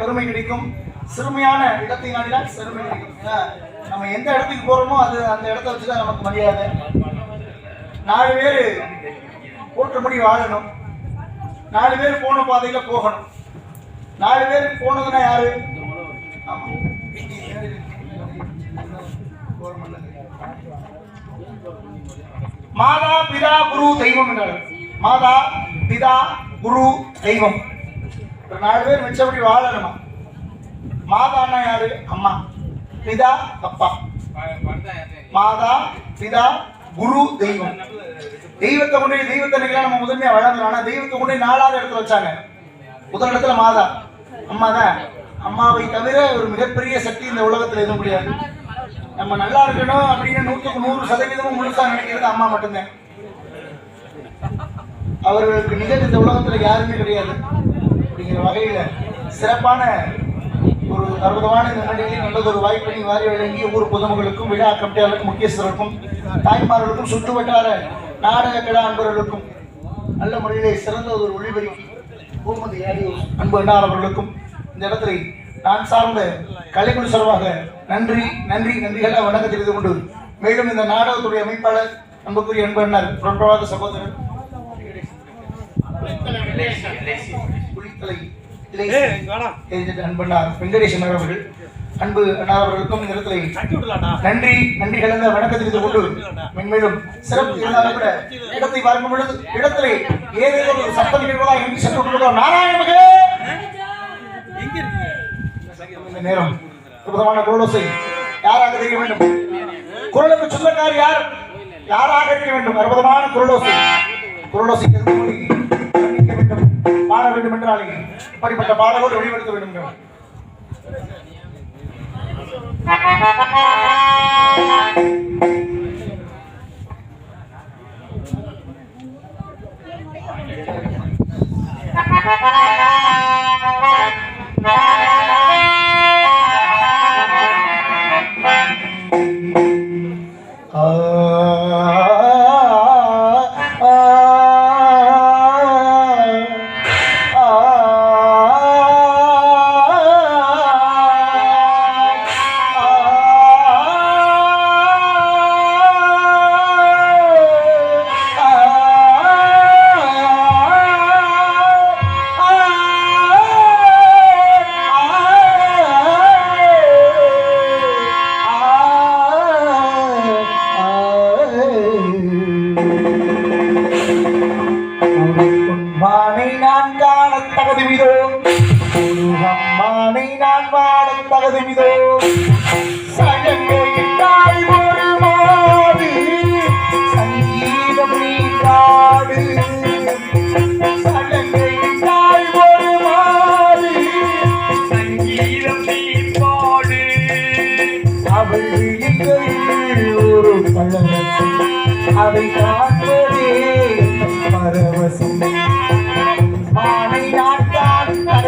பெருமை கிடைக்கும். சிறுமையான இடத்தை நாடினால் சிறுமை கிடைக்கும். நம்ம எந்த இடத்துக்கு போறோமோ அது அந்த இடத்த வச்சுதான் நமக்கு மரியாதை. நாலு பேர் போற்றபடி வாழணும். நாலு பேர் போன பாதையில போகணும். நாலு பேர் போனதுன்னா யாரு? மாதா பிதா குரு தெய்வம் என்றார் மாதா பிதா குரு தெய்வம். ஒரு நாலு பேர் மிச்சப்படி வாழணுமா? மாதான்னா யாரு? அம்மா. பிதா அப்பா. மாதா பிதா குரு தெய்வம். தெய்வத்தை கொண்டு தெய்வத்தை நம்ம முதன்மையா வழங்கலாம் ஆனா தெய்வத்தை கொண்டு நாலாவது இடத்துல வச்சாங்க. முதல் இடத்துல மாதா. அம்மா தான். அம்மாவை தவிர ஒரு மிகப்பெரிய சக்தி இந்த உலகத்துல எதுவும் முடியாது நம்ம நல்லா இருக்கணும் அப்படின்னு நூற்றுக்கு நூறு சதவீதமும் முழுசா நினைக்கிறது அம்மா மட்டும்தான். அவர்களுக்கு நிகழ் இந்த உலகத்துல யாருமே கிடையாது. வகையில் சிறப்பான ஒரு அற்புதமான இந்த நிலையில் நல்லது ஒரு வாய்ப்பினை வாரி வழங்கி ஊர் பொதுமக்களுக்கும் விழா கமிட்டியாளருக்கும் முக்கியஸ்தருக்கும் தாய்மார்களுக்கும் சுற்று வட்டார நாடக கலா அன்பர்களுக்கும் நல்ல முறையிலே சிறந்த ஒரு ஒளிபெருக்கி பூமதி ஆடியோஸ் அன்பு அண்ணார் அவர்களுக்கும் இந்த இடத்துல நான் சார்ந்த கலைக்குழு சார்பாக நன்றி நன்றி நன்றிகளை வணக்கம் தெரிந்து கொண்டு மேலும் இந்த நாடகத்துடைய அமைப்பாளர் அன்புக்குரிய அன்பு அண்ணர் பிரபாத சகோதரர். அவர்கள் அன்பு அண்ணா அவர்களுக்கும் இந்த இடத்துல நன்றி நன்றி கலந்த வணக்கத்தை தெரிந்து கொண்டு மென்மேலும் சிறப்பு இருந்தாலும் கூட இடத்தை பார்க்கும் பொழுது இடத்திலே ஏதேதோ ஒரு சப்த நிகழ்வதா எங்கு சென்று கொண்டிருக்கிறோம் நாராயணமுக இந்த நேரம் அற்புதமான குரலோசை யாராக தெரிய வேண்டும்? குரலுக்கு சொந்தக்கார் யார்? யாராக இருக்க வேண்டும்? அற்புதமான குரலோசை. குரலோசை அப்படிப்பட்ட பாடலோடு வெளிப்படுத்த வேண்டும் Thank you. வாழ சடங்கையிட்டாய் ஒரு மாடு சங்கீதம் நீ பாடு சடங்கையிட்டாய் ஒரு மாடு சங்கீதம் நீ பாடு அவள் ஒரு காண்பதே பரவசம் மானை நாட்டான் காண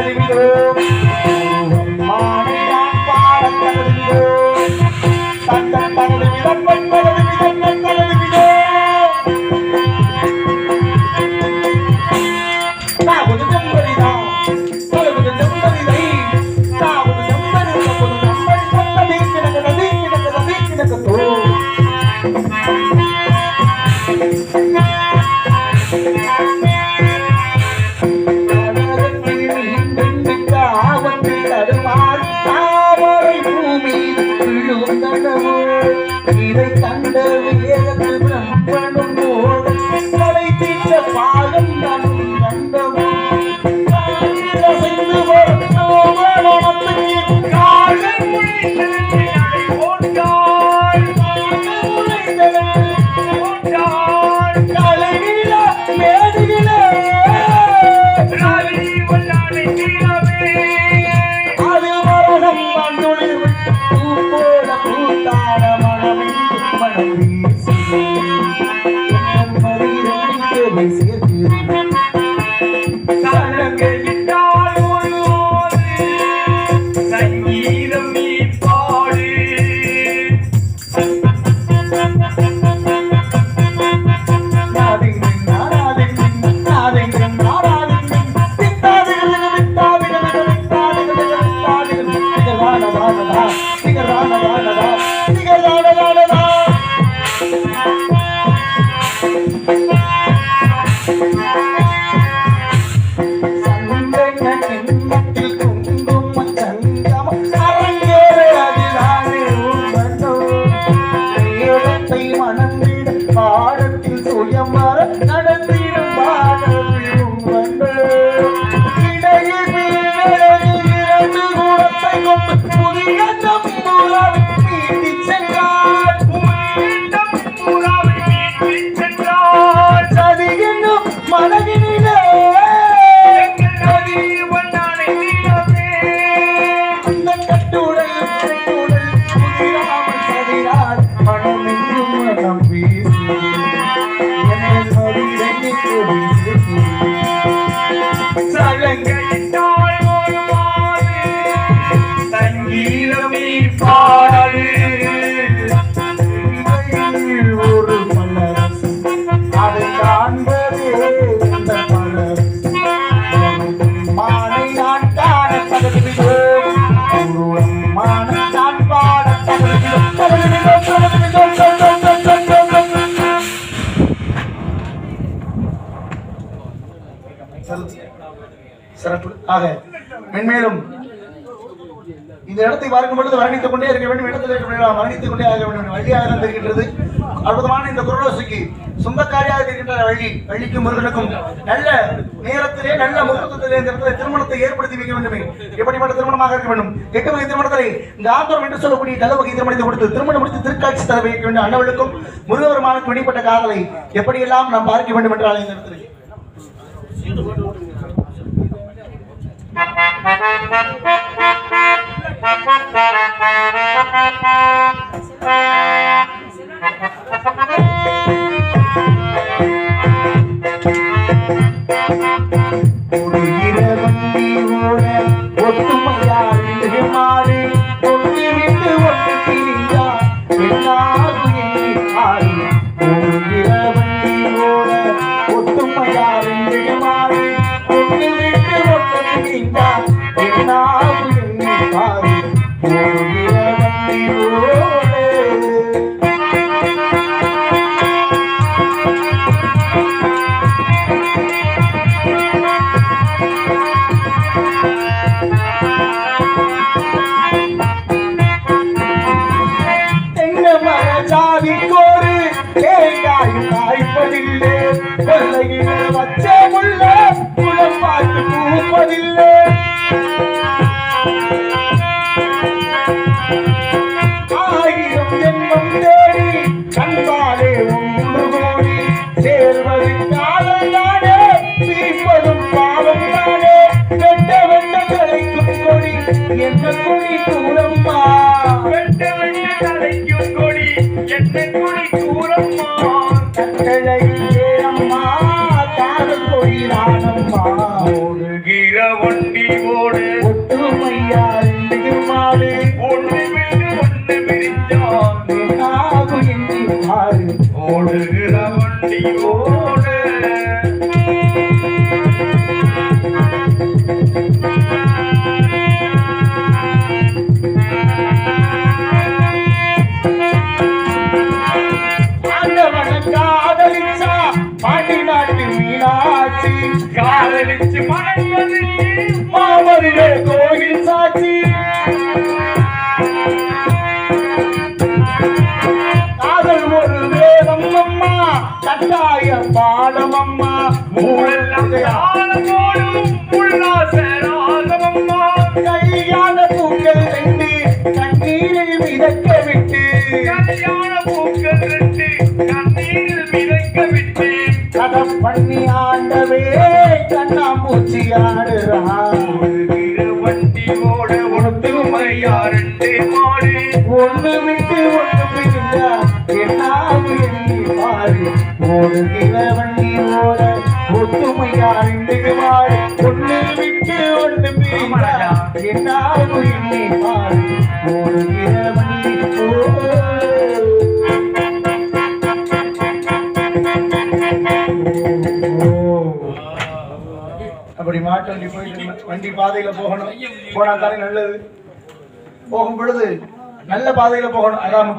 thunder இடத்தை மணந்திட பாடத்தில் சுயமர ஆக மென்மேலும் இந்த இடத்தை பார்க்கும் பொழுது வர்ணித்துக் கொண்டே இருக்க வேண்டும் இடத்தில் இருக்க வேண்டும் வர்ணித்துக் கொண்டே ஆக வேண்டும் வழியாக தான் தெரிகின்றது. அற்புதமான இந்த குரலோசிக்கு சொந்தக்காரியாக இருக்கின்ற வள்ளி வள்ளிக்கும் முருகனுக்கும் நல்ல நேரத்திலே நல்ல முகூர்த்தத்திலே இந்த இடத்துல திருமணத்தை ஏற்படுத்தி வைக்க வேண்டுமே. எப்படிப்பட்ட திருமணமாக இருக்க வேண்டும்? எட்டு வகை இந்த காந்தரம் என்று சொல்லக்கூடிய நல்ல வகை திருமணத்தை கொடுத்து திருமணம் முடித்து திருக்காட்சி தர வைக்க வேண்டும் அண்ணவளுக்கும் முருகபெருமானுக்கு வெளிப்பட்ட காதலை எப்படியெல்லாம் நாம் பார்க்க வேண்டும் என்றால் இந்த இடத்துல. ஒரு கொள்ளையில வச்ச வண்டி கட்டாய பாடம் அம்மா காலம் போடும் உல்லாச ராகமம்மா. கையான பூக்கள் ரெண்டு கண்ணீரில் மிதக்க விட்டு. கல்யாண பூக்கள் ரெண்டு கண்ணீரில் மிதக்க விட்டு. கதம் பண்ணி ஆண்டவே கண்ணாமூச்சி ஆடுறான். ஓடுகிற வண்டி ஓட ஒத்துமையா ரெண்டு மாடு. ஒண்ணு விட்டு என்னாகும் எண்ணி பாரு ஓடுகிற வண்டி ஓட ஒத்துமையா ரெண்டு மாடு ஒண்ணு விட்டு ஒண்ணு பிரிஞ்சா என்னாகும் எண்ணி பாரு. ஓடுகிற வண்டி ஓ அப்படி மாட்டு வண்டி போயிட்டு வண்டி பாதையில போகணும். போனா தானே நல்லது. போகும் பொழுது நல்ல பாதையில போகணும். அதான்